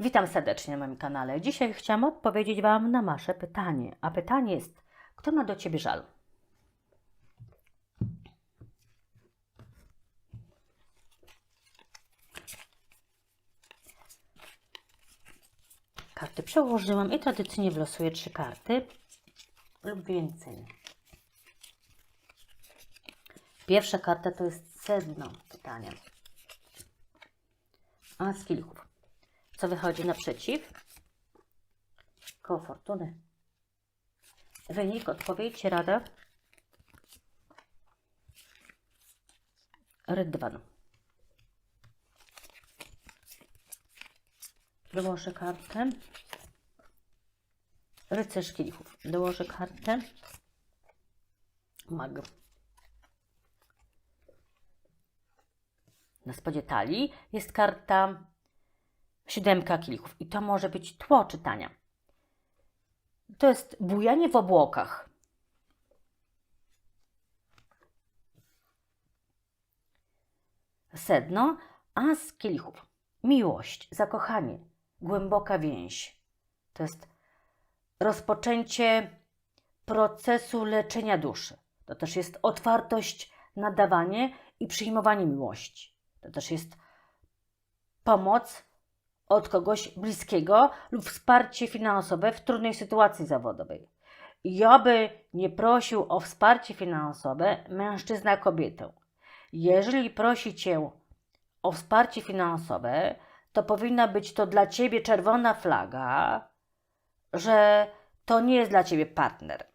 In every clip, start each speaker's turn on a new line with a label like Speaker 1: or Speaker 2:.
Speaker 1: Witam serdecznie na moim kanale. Dzisiaj chciałam odpowiedzieć Wam na Wasze pytanie. A pytanie jest, kto ma do Ciebie żal? Karty przełożyłam i tradycyjnie wylosuję trzy karty lub więcej. Pierwsza karta to jest sedno pytania. A z kilków. Co wychodzi naprzeciw? Koło fortuny. Wynik, odpowiedź, rada. Rydwan. Dołożę kartę. Rycerz kielichów. Dołożę kartę. Mag. Na spodzie talii jest karta siódemka kielichów i to może być tło czytania. To jest bujanie w obłokach. Sedno, as kielichów. Miłość, zakochanie, głęboka więź. To jest rozpoczęcie procesu leczenia duszy. To też jest otwartość na dawanie i przyjmowanie miłości. To też jest pomoc od kogoś bliskiego lub wsparcie finansowe w trudnej sytuacji zawodowej. I oby nie prosił o wsparcie finansowe mężczyzna kobietę. Jeżeli prosi cię o wsparcie finansowe, to powinna być to dla ciebie czerwona flaga, że to nie jest dla ciebie partner.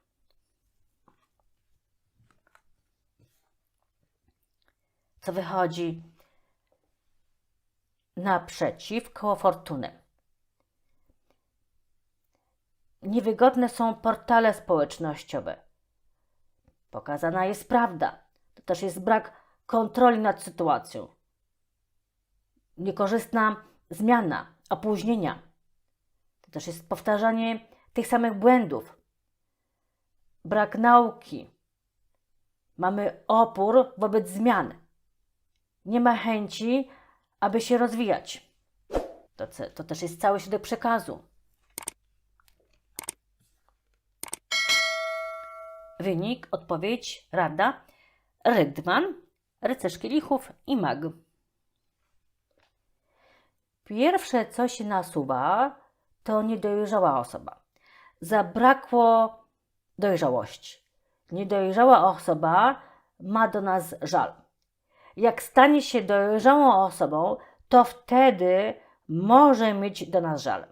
Speaker 1: Co wychodzi naprzeciw koło fortuny. Niewygodne są portale społecznościowe. Pokazana jest prawda. To też jest brak kontroli nad sytuacją. Niekorzystna zmiana, opóźnienia. To też jest powtarzanie tych samych błędów. Brak nauki. Mamy opór wobec zmian. Nie ma chęci, aby się rozwijać. To, to też jest cały środek przekazu. Wynik, odpowiedź, rada, rydwan, rycerz kielichów i mag. Pierwsze, co się nasuwa, to niedojrzała osoba. Zabrakło dojrzałości. Niedojrzała osoba ma do nas żal. Jak stanie się dojrzałą osobą, to wtedy może mieć do nas żal.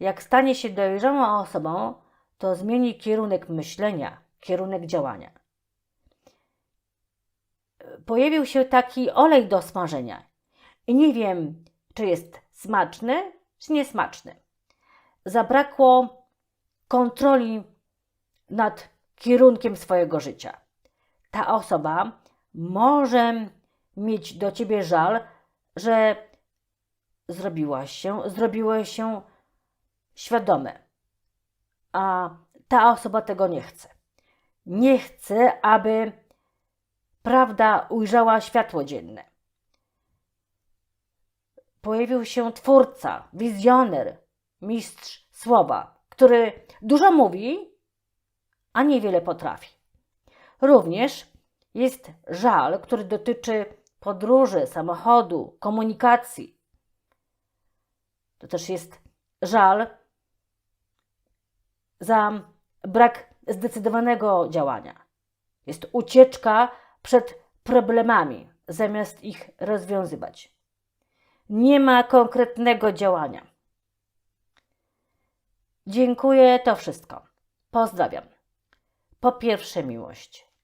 Speaker 1: Jak stanie się dojrzałą osobą, to zmieni kierunek myślenia, kierunek działania. Pojawił się taki olej do smażenia i nie wiem, czy jest smaczny, czy niesmaczny. Zabrakło kontroli nad kierunkiem swojego życia. Ta osoba może mieć do ciebie żal, że zrobiłaś się, zrobiłeś się świadome, a ta osoba tego nie chce. Nie chce, aby prawda ujrzała światło dzienne. Pojawił się twórca, wizjoner, mistrz słowa, który dużo mówi, a niewiele potrafi. Również jest żal, który dotyczy podróży, samochodu, komunikacji. To też jest żal za brak zdecydowanego działania. Jest ucieczka przed problemami, zamiast ich rozwiązywać. Nie ma konkretnego działania. Dziękuję, to wszystko. Pozdrawiam. Po pierwsze miłość,